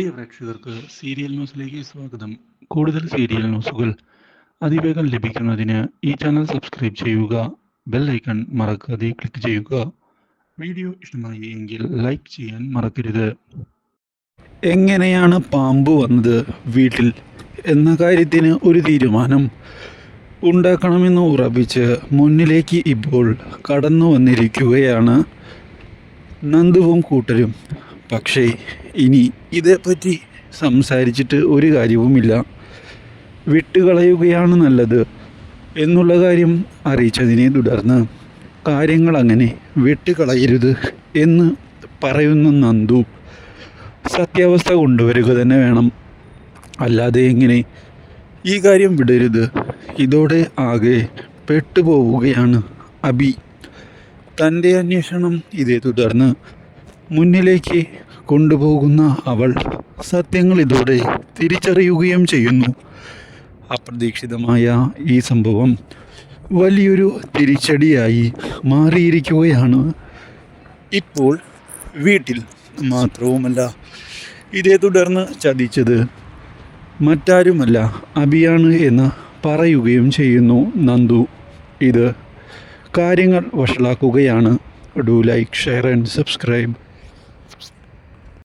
പ്രിയ പ്രേക്ഷകർക്ക് സീരിയൽ ന്യൂസിലേക്ക് സ്വാഗതം. കൂടുതൽ സീരിയൽ ന്യൂസുകൾ അതിവേഗം ലഭിക്കുന്നതിന് ഈ ചാനൽ സബ്സ്ക്രൈബ് ചെയ്യുക ബെൽ ഐക്കൺ മറക്കാതെ ക്ലിക്ക് ചെയ്യുക. വീഡിയോ ഇഷ്ടമായി എങ്കിൽ ലൈക്ക് ചെയ്യാൻ മറക്കരുത്. എങ്ങനെയാണ് പാമ്പ് വന്നത് വീട്ടിൽ എന്ന കാര്യത്തിന് ഒരു തീരുമാനം ഉണ്ടാക്കണമെന്ന് ഉറപ്പിച്ച് മുന്നിലേക്ക് ഇപ്പോൾ കടന്നു വന്നിരിക്കുകയാണ് നന്ദുവും കൂട്ടരും. പക്ഷേ ഇനി ഇതേപ്പറ്റി സംസാരിച്ചിട്ട് ഒരു കാര്യവുമില്ല. വിട്ടുകളയുകയാണ് നല്ലത് എന്നുള്ള കാര്യം അറിയിച്ചതിനെ തുടർന്ന് കാര്യങ്ങൾ അങ്ങനെ വിട്ടുകളയരുത് എന്ന് പറയുന്ന നന്ദു സത്യാവസ്ഥ കൊണ്ടുവരിക തന്നെ വേണം. അല്ലാതെ എങ്ങനെ ഈ കാര്യം വിടരുത്. ഇതോടെ ആകെ പെട്ടുപോവുകയാണ് അബി. തന്റെ അന്വേഷണം ഇതേ തുടർന്ന് മുന്നിലേക്ക് കൊണ്ടുപോകുന്ന അവൾ സത്യങ്ങൾ ഇതോടെ തിരിച്ചറിയുകയും ചെയ്യുന്നു. അപ്രതീക്ഷിതമായ ഈ സംഭവം വലിയൊരു തിരിച്ചടിയായി മാറിയിരിക്കുകയാണ്. ഇപ്പോൾ വീട്ടിൽ മാത്രവുമല്ല ഇതേ തുടർന്ന് ചതിച്ചത് മറ്റാരുമല്ല അബിയാണ് എന്ന് പറയുകയും ചെയ്യുന്നു നന്ദു. ഇത് കാര്യങ്ങൾ വഷളാക്കുകയാണ്. Do like share and subscribe. Thank you.